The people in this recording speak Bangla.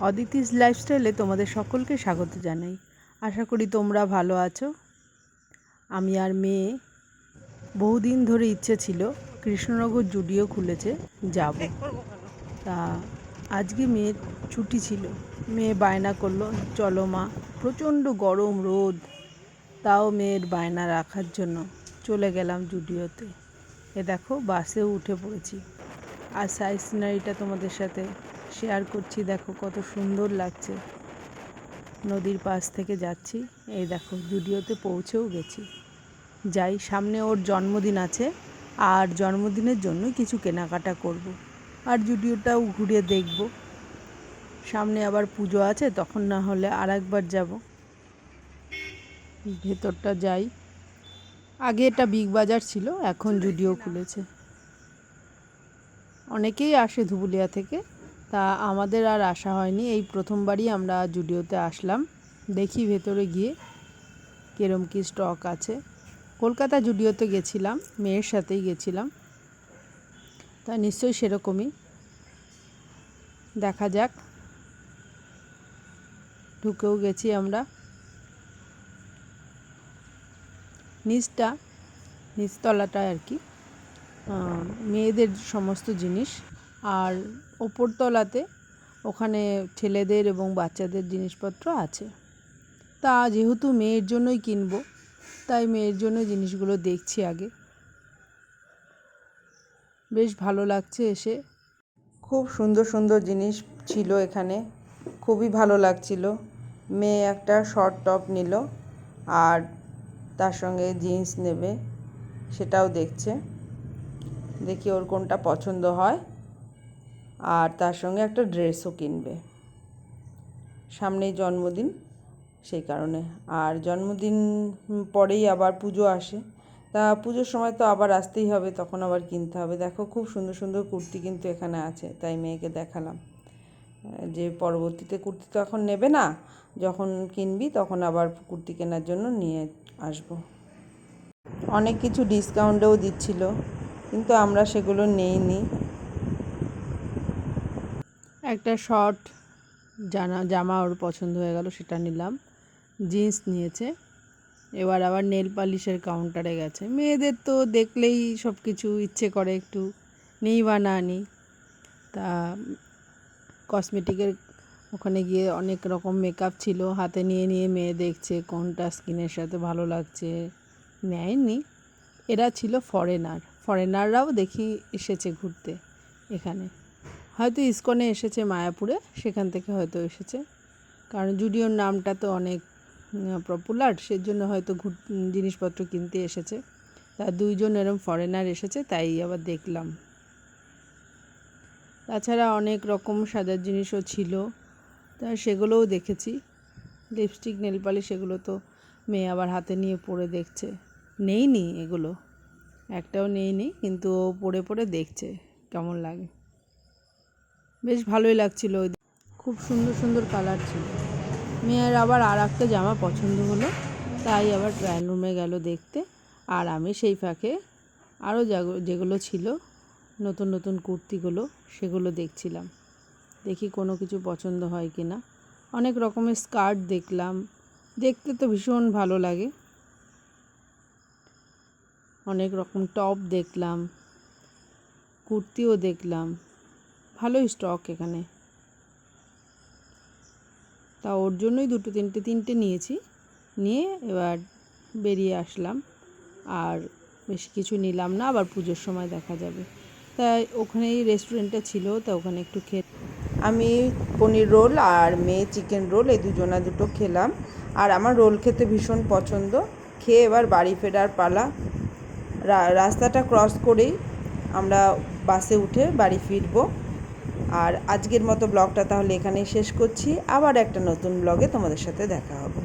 অদিতিস লাইফস্টাইলে তোমাদের সকলকে স্বাগত জানাই। আশা করি তোমরা ভালো আছো। আমি আর মেয়ে বহুদিন ধরে ইচ্ছে ছিল কৃষ্ণনগর জুডিও খুলেছে যাব। তা আজকে মেয়ের ছুটি ছিল। মেয়ে বায়না করল, চলো মা, প্রচণ্ড গরম রোদ। তাও মেয়ের বায়না রাখার জন্য চলে গেলাম জুডিওতে। এ দেখো, বাসেও উঠে পড়েছি। আর সাইড সিনারিটা তোমাদের সাথে শেয়ার করছি, দেখো কত সুন্দর লাগছে। নদীর পাশ থেকে যাচ্ছি, এই দেখো জুডিওতে পৌঁছেও গেছি। যাই, সামনে ওর জন্মদিন আছে, আর জন্মদিনের জন্য কিছু কেনাকাটা করব। আর জুডিওটাও ঘুরে দেখব। সামনে আবার পুজো আছে, তখন না হলে আর একবার যাব। ভেতরটা যাই। আগে এটা বিগ বাজার ছিল, এখন জুডিও খুলেছে। অনেকেই আসে ধুবুলিয়া থেকে। তা আমাদের আর আসা হয়নি। এই প্রথমবারই আমরা জুডিওতে আসলাম। দেখি ভেতরে গিয়ে কিরম কী স্টক আছে। কলকাতা জুডিওতে গেছিলাম, মেয়ের সাথেই গেছিলাম। তা নিশ্চয়ই সেরকমই। দেখা যাক। ঢুকেও গেছি আমরা। নিচটা নিচতলাটা আর কি। মেয়েদের সমস্ত জিনিস। আর ওপরতলাতে ওখানে ছেলেদের এবং বাচ্চাদের জিনিসপত্র আছে। তা যেহেতু মেয়ের জন্যই কিনবো, তাই মেয়ের জন্য জিনিসগুলো দেখছি আগে। বেশ ভালো লাগছে এসে। খুব সুন্দর সুন্দর জিনিস ছিল এখানে, খুবই ভালো লাগছিল। মেয়ে একটা শর্ট টপ নিল আর তার সঙ্গে জিন্স নেবে, সেটাও দেখছে। দেখি ওর কোনটা পছন্দ হয়। আর তার সঙ্গে একটা ড্রেসও কিনবে। সামনেই জন্মদিন সেই কারণে। আর জন্মদিন পরেই আবার পুজো আসে। তা পুজোর সময় তো আবার আসতেই হবে, তখন আবার কিনতে হবে। দেখো, খুব সুন্দর সুন্দর কুর্তি কিন্তু এখানে আছে, তাই মেয়েকে দেখালাম। যে পরবর্তীতে কুর্তি তো এখন নেবে না, যখন কিনবি তখন আবার কুর্তি কেনার জন্য নিয়ে আসব। অনেক কিছু ডিসকাউন্টেও দিচ্ছিল, কিন্তু আমরা সেগুলো নেইনি। একটা শর্ট জানা, জামা ওর পছন্দ হয়ে গেল, সেটা নিলাম। জিন্স নিয়েছে। এবার আবার নেল পালিশের কাউন্টারে গেছে। মেয়েদের তো দেখলেই সব কিছু ইচ্ছে করে একটু নেই বা না নিই। তা কসমেটিকের ওখানে গিয়ে অনেক রকম মেকআপ ছিল। হাতে নিয়ে নিয়ে মেয়ে দেখছে কোনটা স্কিনের সাথে ভালো লাগছে। নেয়নি। এরা ছিল ফরেনার ফরেনাররাও দেখি এসেছে ঘুরতে এখানে। হয়তো ইস্কনে এসেছে মায়াপুরে, সেখান থেকে হয়তো এসেছে। কারণ জুডিওর নামটা তো অনেক পপুলার সেজন্য হয়তো ঘুর জিনিসপত্র কিনতে এসেছে। তা দুইজন এরম ফরেনার এসেছে, তাই আবার দেখলাম। তাছাড়া অনেক রকম সাজার জিনিসও ছিল, তা সেগুলোও দেখেছি। লিপস্টিক নেল পালিশ সেগুলো তো মেয়ে আবার হাতে নিয়ে পরে দেখছে। নেই নি এগুলো, একটাও নেই নি কিন্তু ও পরে পরে দেখছে, কেমন লাগে। বেশ ভালোই লাগছিল খুব সুন্দর সুন্দর কালার ছিল। মেয়ের আবার আর একটা জামা পছন্দ হলো, তাই আবার ট্রায়াল রুমে গেল দেখতে। আর আমি সেই ফাঁকে আরও যেগুলো ছিল, নতুন নতুন কুর্তিগুলো, সেগুলো দেখছিলাম। দেখি কোনো কিছু পছন্দ হয় কি না অনেক রকমের স্কার্ট দেখলাম। দেখতে তো ভীষণ ভালো লাগে। অনেক রকম টপ দেখলাম। কুর্তিও দেখলাম। ভালোই স্টক এখানে। তা ওর জন্যই দুটো তিনটে তিনটে নিয়েছি। নিয়ে এবার বেরিয়ে আসলাম। আর বেশি কিছু নিলাম না, আবার পুজোর সময় দেখা যাবে। তাই ওখানেই রেস্টুরেন্টটা ছিল, তা ওখানে একটু খেয়ে আমি পনির রোল আর মেয়ে চিকেন রোল এই দুজনা দুটো খেলাম। আর আমার রোল খেতে ভীষণ পছন্দ। খেয়ে এবার বাড়ি ফেরার পালা। রাস্তাটা ক্রস করেই আমরা বাসে উঠে বাড়ি ফিরবো। আর আজকের মতো ব্লগটা তাহলে এখানেই শেষ করছি। আবার একটা নতুন ব্লগে তোমাদের সাথে দেখা হবে।